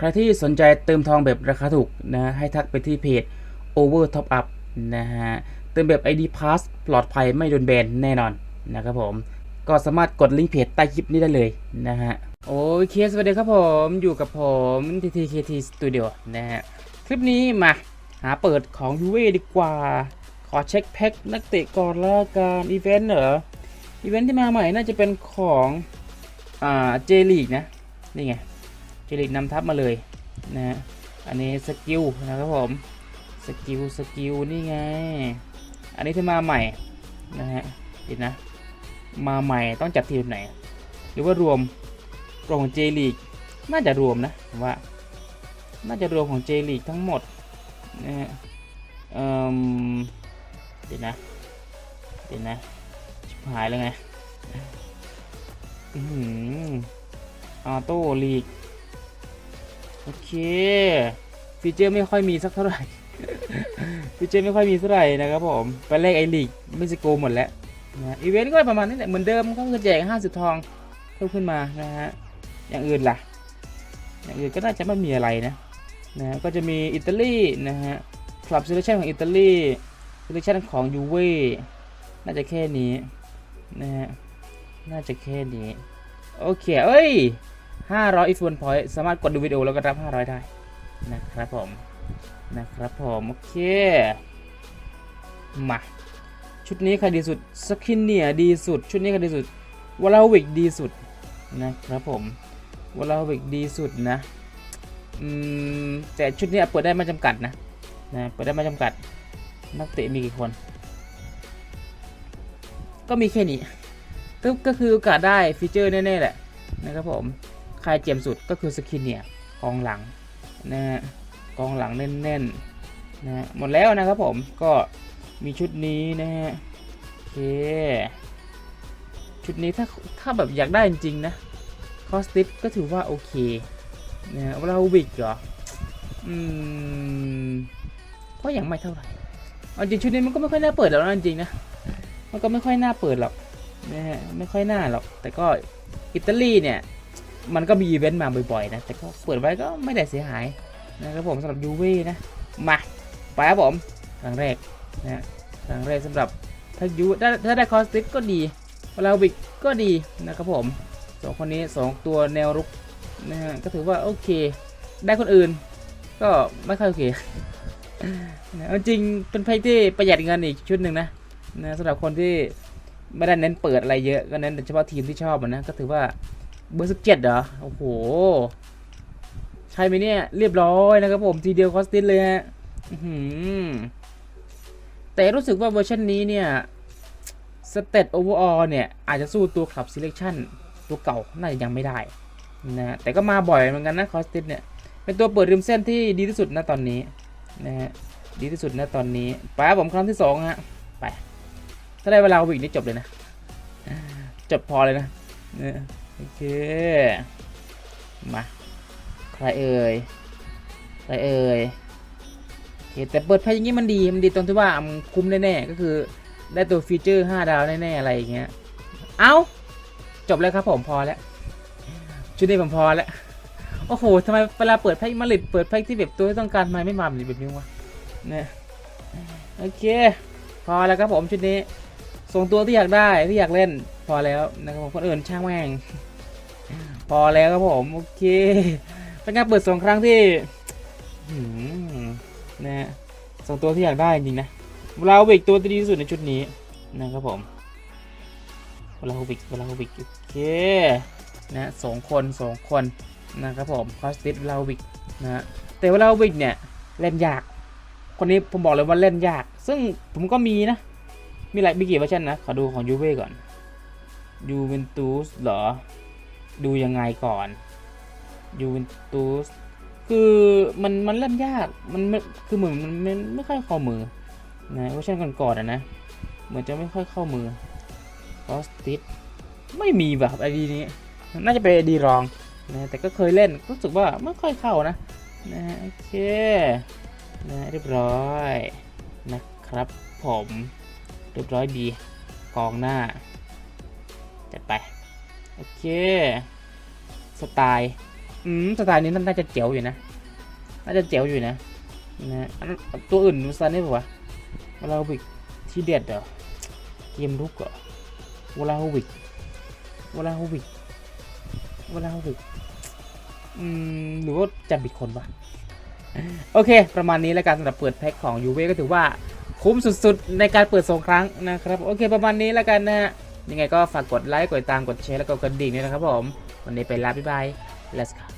ใครที่สนใจเติมทองแบบราคาถูกนะให้ทักไปที่เพจ Over Top Up นะฮะเติมแบบ ID Pass ปลอดภัยไม่โดนแบนแน่นอนนะครับผม ก็สามารถกดลิงก์เพจใต้คลิปนี้ได้เลยนะฮะโอเคสวัสดีครับผมอยู่กับผม TTKT Studio นะฮะคลิปนี้มาหาเปิดของยูเวดีกว่า ขอเช็คแพ็คนักเตะก่อนละกันอีเวนต์เหรออีเวนต์ที่มาใหม่น่าจะเป็นของอ่าเจลีกนะ นี่ไง จลิกนำทัพมาเลยนะฮะอันนี้สกิลนะครับผมสกิลสกิลนี่ไง อันนี้ที่มาใหม่นะฮะเดี๋ยวนะ มาใหม่ต้องจัดทีมไหน หรือว่ารวมรวมของเจลีกน่าจะรวมนะผมว่า น่าจะรวมของเจลีกทั้งหมดนะฮะเอ่มเดี๋ยวนะเดี๋ยวนะชิบหายแล้วไงอือหือออโต้ลีก โอเคฟีเจอร์ไม่ค่อยมีสักเท่าไหร่ฟีเจอร์ไม่ค่อยมีเท่าไหร่นะครับผม ไปเลขไอลีกไม่สโกหมดแล้วนะอีเวนต์ก็ประมาณนี้แหละเหมือนเดิมก็คือแจก 50 ทองเพิ่มขึ้นมานะฮะอย่างอื่นล่ะ อย่างอื่นก็น่าจะไม่มีอะไรนะนะก็จะมีอิตาลีนะฮะคลับเซเลชันของอิตาลีเซเลชันของยูเว่น่าจะแค่นี้นะฮะน่าจะแค่นี้โอเคเอ้ย 500 if one point สามารถกดดูวิดีโอแล้วก็รับ 500 ได้นะครับผมนะครับผมโอเคมาชุดนี้ใครดีสุดสกินเนียดีสุด ชุดนี้ใครดีสุดวอลลาวิกดีสุดนะครับผมวอลลาวิกดีสุดนะอืมแต่ชุดนี้เปิดได้ไม่จำกัดนะนะเปิดได้ไม่จำกัด นักเตะมีกี่คน ก็มีแค่นี้ก็ก็คือโอกาสได้ฟีเจอร์แน่ๆแหละนะครับผม ใครเจียมสุดก็คือสกินเนี่ยกองหลังนะฮะกองหลังแน่นๆนะฮะหมดแล้วนะครับผมก็มีชุดนี้นะฮะโอเคชุดนี้ถ้าถ้าแบบอยากได้จริงๆนะคอสติสก็ถือว่าโอเคนะฮะเราวิกเหรออืมก็ยังไม่เท่าไหร่เอาจริงชุดนี้มันก็ไม่ค่อยน่าเปิดแล้วนะจริงๆนะมันก็ไม่ค่อยน่าเปิดหรอกนะฮะไม่ค่อยน่าหรอกแต่ก็อิตาลีเนี่ย มันก็มีอีเวนต์มาบ่อยๆนะ แต่ก็เปิดไว้ก็ไม่ได้เสียหายนะครับผมสำหรับยูเว่นะ มา ไปครับผมครั้งแรกนะฮะครั้งแรกสำหรับถ้ายูถ้าถ้าได้คอสติสก็ดีลาวิกก็ดีนะครับผมสองคนนี้สองตัวแนวรุกนะฮะก็ถือว่าโอเค ได้คนอื่น ก็ไม่ค่อยโอเคนะเอาจริงเป็นไพ่ที่ประหยัดเงินอีกชุดหนึ่งนะนะสำหรับคนที่ไม่ได้เน้นเปิดอะไรเยอะก็เน้นเฉพาะทีมที่ชอบนะก็ถือว่า เบอร์สิบเจ็ดเหรอ โอ้โห ใช่ไหมเนี่ย เรียบร้อยนะครับผม ทีเดียวคอสติสเลยฮะแต่รู้สึกว่าเวอร์ชันนี้เนี่ยสเตตโอเวอร์ออเนี่ย อาจจะสู้ตัวขับ Selection ตัวเก่า น่าจะยังไม่ได้นะแต่ก็มาบ่อยเหมือนกันนะคอสติสเนี่ย เป็นตัวเปิดริมเส้นที่ดีที่สุดนะตอนนี้นะฮะดีที่สุดนะตอนนี้ไปผมครั้งที่สองฮะไป ถ้าได้เวลาวิ่งนี่จบเลยนะ จบพอเลยนะเนี่ย โอเค มา ใครเอ่ย ใครเอ่ยโอเคแต่เปิดไพ่อย่างนี้มันดี มันดีตรงที่ว่ามันคุ้มแน่ๆ ก็คือได้ตัวฟีเจอร์ 5 ดาวแน่ๆ อะไรอย่างเงี้ย เอาจบแล้วครับผมพอแล้ว ชุดนี้ผมพอแล้ว โอ้โหทำไมเวลาเปิดไพ่มาลิดเปิดไพ่ที่แบบตัวที่ต้องการทำไมไม่มาแบบนี้วะเนี่ยโอเค พอแล้วครับผมชุดนี้ ส่งตัวที่อยากได้ที่อยากเล่น พอแล้วนะครับผมคนอื่นช่างแม่ง พอแล้วครับผมโอเคเป็นการเปิดสองครั้งที่นะฮะส่งตัวที่อยากได้จริงนะเราวิกตัวที่ดีที่สุดในชุดนี้นะครับผมเราวิกเราวิกโอเคนะสองคนสองคนนะครับผมคอสติสเราวิกนะฮะแต่ว่าเราวิกเนี่ยเล่นยาก คนนี้ผมบอกเลยว่าเล่นยาก ซึ่งผมก็มีนะ มีหลายมีกี่เวอร์ชันนะ ขอดูของยูเว่ก่อนยูเวนตุสเหรอ ดูยังไงก่อนยูเวนตุสคือมันมันเล่นยาก มันไม่คือเหมือนมันไม่ไม่ค่อยเข้ามือนะเวอร์ชันก่อนๆอะนะ เหมือนจะไม่ค่อยเข้ามือคอสติสไม่มีแบบไอดีนี้ น่าจะเป็นไอดีรองนะแต่ก็เคยเล่นรู้สึกว่าไม่ค่อยเข้านะนะโอเคนะเรียบร้อยนะครับผม รียบร้อยดีกองหน้าจัดไป โอเค สไตล์อืมสไตล์นี้น่าจะเจ๋วอยู่นะ น่าจะเจ๋วอยู่นะนะตัวอื่นดูซันได้ปะวะวลาวิกที่เด็ดเหรอเกมลุกเหรอวลาวิกวลาวิกวลาวิกอืมหรือว่าจะบิดคนปะโอเค ประมาณนี้แล้วกันสำหรับเปิดแพ็คของยูเวก็ถือว่า คุ้มสุดๆ ในการเปิดสองครั้งนะครับ โอเคประมาณนี้แล้วกันนะฮะ ยังไงก็ฝากกดไลค์ กดติดตาม กดแชร์ แล้วก็กดกระดิ่งด้วยนะครับผม วันนี้ไปลาบ๊ายบาย let's go